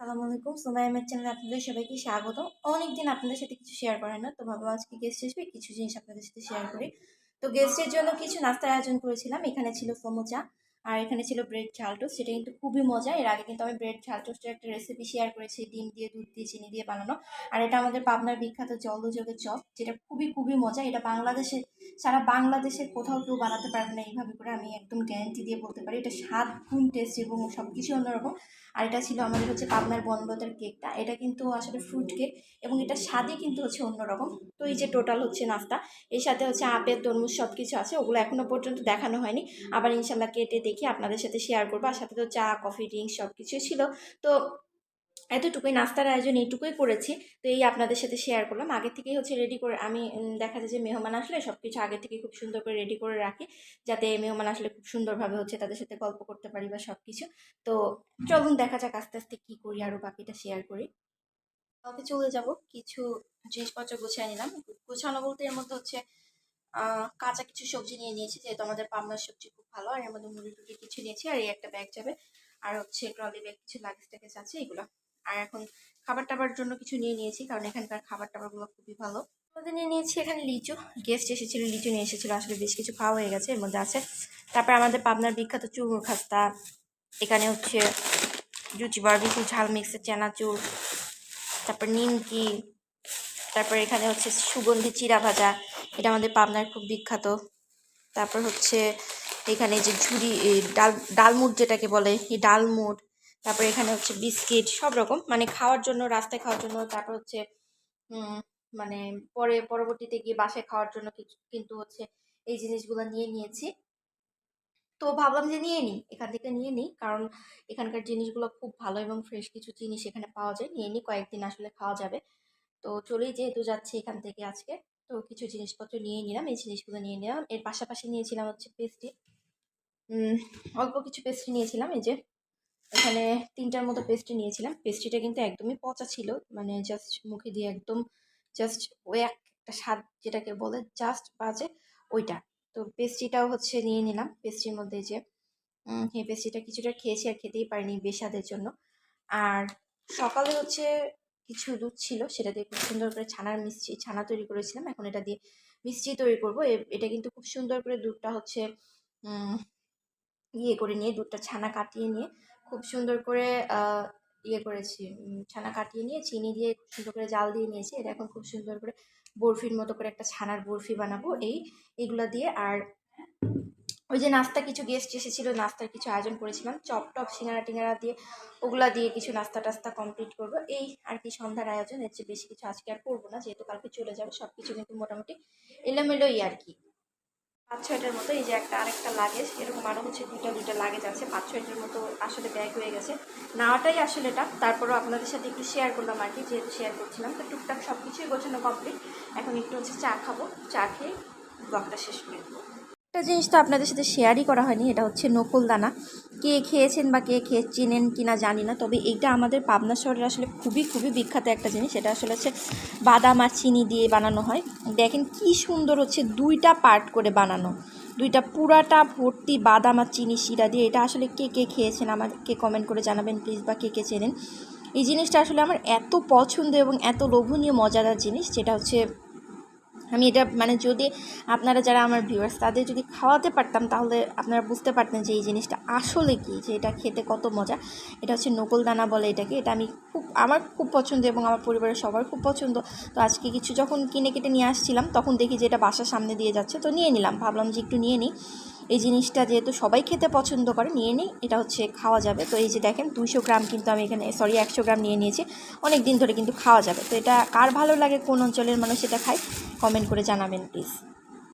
সালামু আলাইকুম। সোমাই আমার চ্যানেলে আপনাদের সবাইকে স্বাগত। অনেকদিন আপনাদের সাথে কিছু শেয়ার করে না, তো ভাবলাম আজকে গেস্ট আসবে, কিছু জিনিস আপনাদের সাথে শেয়ার করি। তো গেস্টের জন্য কিছু নাস্তার আয়োজন করেছিলাম। এখানে ছিল সমোচা আর এখানে ছিল ব্রেড ঝাল টোস্ট সেটা কিন্তু খুবই মজা। এর আগে কিন্তু আমি ব্রেড ঝাল টোস্টের একটা রেসিপি শেয়ার করেছি, ডিম দিয়ে, দুধ দিয়ে, চিনি দিয়ে বানানো। আর এটা আমাদের পাবনার বিখ্যাত জলযোগের চপ, যেটা খুবই খুবই মজা। এটা বাংলাদেশে, সারা বাংলাদেশে কোথাও কেউ বানাতে পারবে না, এইভাবে করে আমি একদম গ্যারান্টি দিয়ে বলতে পারি। এটা সাত গুণ টেস্ট এবং সব কিছু অন্যরকম। আর এটা ছিল আমাদের হচ্ছে পাবনার বনবতার কেকটা এটা কিন্তু আসলে ফ্রুট কেক এবং এটা স্বাদই কিন্তু হচ্ছে অন্যরকম। তো এই যে টোটাল হচ্ছে নাস্তা, এর সাথে হচ্ছে আপেল, তরমুজ সব কিছু আছে। ওগুলো এখনও পর্যন্ত দেখানো হয়নি। আবার ইনশাল্লাহ কেটে দেখি আপনাদের সাথে শেয়ার করব। আর সাথে তো চা কফি ড্রিঙ্কস সব কিছুই ছিল। তো এতটুকুই নাস্তার আয়োজন এইটুকুই করেছি। তো এই আপনাদের সাথে শেয়ার করলাম। আগে থেকেই হচ্ছে রেডি করে আমি দেখা যায় যে মেহমান আসলে সব কিছু আগে থেকে খুব সুন্দর করে রেডি করে রাখি। যাতে মেহমান আসলে খুব সুন্দরভাবে হচ্ছে তাদের সাথে গল্প করতে পারি বা সব কিছু তো চলুন দেখা যাক আস্তে আস্তে কী করি আরও বাকিটা শেয়ার করি। কালকে চলে যাব। কিছু জিনিসপত্র গুছিয়ে নিলাম। গুছানো বলতে এর মধ্যে হচ্ছে কাঁচা কিছু সবজি নিয়ে নিয়েছি, যেহেতু আমাদের পাবনার সবজি খুব ভালো, আর এর মধ্যে মুড়ি টুড়ি কিছু নিয়েছি, আর এই একটা ব্যাগ যাবে। আর হচ্ছে ট্রলি ব্যাগ কিছু লাগেজ টাগেজ আছে, এগুলো। আর এখন খাবার টাবার জন্য কিছু নিয়ে নিয়েছি, কারণ এখানকার খাবার টাবারগুলো খুবই ভালো। আমাদের নিয়ে নিয়েছি এখানে লিচু গেস্ট এসেছিল, লিচু নিয়ে এসেছিল, আসলে বেশ কিছু খাওয়া হয়ে গেছে, এর মধ্যে আছে। তারপর আমাদের পাবনার বিখ্যাত চুরমুর খাস্তা, এখানে হচ্ছে জুচি বারবিকু ঝাল মিক্সের চানাচুর, তারপর নিমকি, তারপর এখানে হচ্ছে সুগন্ধি চিরা ভাজা এটা আমাদের পাবনার খুব বিখ্যাত। তারপর হচ্ছে এখানে যে ঝুড়ি ডাল, ডালমুট যেটাকে বলে, এই ডালমুট, তারপর এখানে হচ্ছে বিস্কিট, সব রকম। মানে খাওয়ার জন্য, রাস্তায় খাওয়ার জন্য, তারপর হচ্ছে মানে পরে, পরবর্তীতে গিয়ে বাসায় খাওয়ার জন্য কিন্তু হচ্ছে এই জিনিসগুলো নিয়ে নিয়েছি। তো ভাবলাম যে নিয়ে নিই, এখান থেকে নিয়ে নিই, কারণ এখানকার জিনিসগুলো খুব ভালো এবং ফ্রেশ কিছু জিনিস এখানে পাওয়া যায়। নিয়ে নিই, কয়েকদিন আসলে খাওয়া যাবে। তো চলেই যেহেতু যাচ্ছি এখান থেকে আজকে। তো কিছু জিনিসপত্র নিয়ে নিলাম। এই জিনিসগুলো নিয়ে নিলাম এর পাশাপাশি নিয়েছিলাম হচ্ছে পেস্ট্রি অল্প কিছু পেস্ট্রি নিয়েছিলাম। এই যে এখানে তিনটার মতো পেস্ট্রি নিয়েছিলাম। পেস্ট্রিটা কিন্তু একদমই পচা ছিল। মানে জাস্ট মুখে দিয়ে একদম জাস্ট ওই একটা স্বাদ যেটাকে বলে জাস্ট বাজে ওইটা। তো পেস্ট্রিটাও হচ্ছে নিয়ে নিলাম। পেস্ট্রির মধ্যে যে এই পেস্ট্রিটা কিছুটা খেয়েছি আর খেতেই পারিনি বেসাদের জন্য। আর সকালে হচ্ছে কিছু দুধ ছিল, সেটা দিয়ে খুব সুন্দর করে ছানার মিষ্টি, ছানা তৈরি করেছিলাম। এখন এটা দিয়ে মিষ্টি তৈরি করব। এটা কিন্তু খুব সুন্দর করে দুধটা হচ্ছে ইয়ে করে নিয়ে, দুধটা ছানা কাটিয়ে নিয়ে খুব সুন্দর করে ইয়ে করেছি ছানা কাটিয়ে নিয়ে চিনি দিয়ে খুব সুন্দর করে জাল দিয়ে নিয়েছি। এটা এখন খুব সুন্দর করে বরফির মতো করে একটা ছানার বরফি বানাবো। এই, এগুলো দিয়ে আর ওই যে নাস্তা কিছু গেস্ট এসেছিল, নাস্তার কিছু আয়োজন করেছিলাম। চপ টপ, সিঙ্গারা টিঙ্গারা দিয়ে, ওগুলা দিয়ে কিছু নাস্তা টাস্তা কমপ্লিট করব। এই আর কি সন্ধ্যার আয়োজন, এর চেয়ে বেশি কিছু আজকে আর করব না। যেহেতু কালকে চলে যাবে সব কিছু কিন্তু মোটামুটি এলোমেলোই আর কি। পাঁচ ছয়টার মতো এই যে একটা আরেকটা লাগেজ এরকম আরও হচ্ছে দুইটা দুইটা লাগেজ আছে। পাঁচ ছয়টার মতো আসলে ব্যাগ হয়ে গেছে। নেওয়াটাই আসলে এটা তারপরও আপনাদের সাথে একটু শেয়ার করলাম আর কি, যেহেতু শেয়ার করছিলাম। তো টুকটাক সব কিছুই গোছানো কমপ্লিট এখন একটু হচ্ছে চা খাব। চা খেয়ে ব্লগটা শেষ করে দেবো। একটা জিনিস তো আপনাদের সাথে শেয়ারই করা হয়নি, এটা হচ্ছে নকুল দানা। কে খেয়েছেন বা কে খেয়ে চেনেন কি না জানি না, তবে এইটা আমাদের পাবনা শহরের আসলে খুবই খুবই বিখ্যাত একটা জিনিস, এটা আসলে হচ্ছে বাদাম আর চিনি দিয়ে বানানো হয়। দেখেন কি সুন্দর হচ্ছে দুইটা পার্ট করে বানানো। দুইটা পুরাটা ভর্তি বাদাম আর চিনি শিরা দিয়ে, এটা আসলে কে কে খেয়েছেন আমাকে কমেন্ট করে জানাবেন প্লিজ বা কে কে চেনেন। এই জিনিসটা আসলে আমার এত পছন্দ এবং এত লোভনীয়, মজাদার জিনিস, যেটা হচ্ছে আমি এটা মানে যদি আপনারা যারা আমার ভিউয়ার্স তাদের যদি খাওয়াতে পারতাম, তাহলে আপনারা বুঝতে পারতেন যে এই জিনিসটা আসলে কি, যে এটা খেতে কত মজা। এটা হচ্ছে নকল দানা বলে এটাকে। এটা আমি খুব, আমার খুব পছন্দ এবং আমার পরিবারের সবার খুব পছন্দ। তো আজকে কিছু যখন কিনে কেটে নিয়ে আসছিলাম, তখন দেখি যে এটা বাসার সামনে দিয়ে যাচ্ছে, তো নিয়ে নিলাম। ভাবলাম যে একটু নিয়ে নিই। এই জিনিসটা যেহেতু সবাই খেতে পছন্দ করে, নিয়ে নিই, এটা হচ্ছে খাওয়া যাবে। তো এই যে দেখেন, দুইশো গ্রাম কিন্তু আমি এখানে সরি একশো গ্রাম নিয়ে নিয়েছি। অনেক দিন ধরে কিন্তু খাওয়া যাবে। তো এটা কার ভালো লাগে, কোন অঞ্চলের মানুষ এটা খায় কমেন্ট করে জানাবেন প্লিজ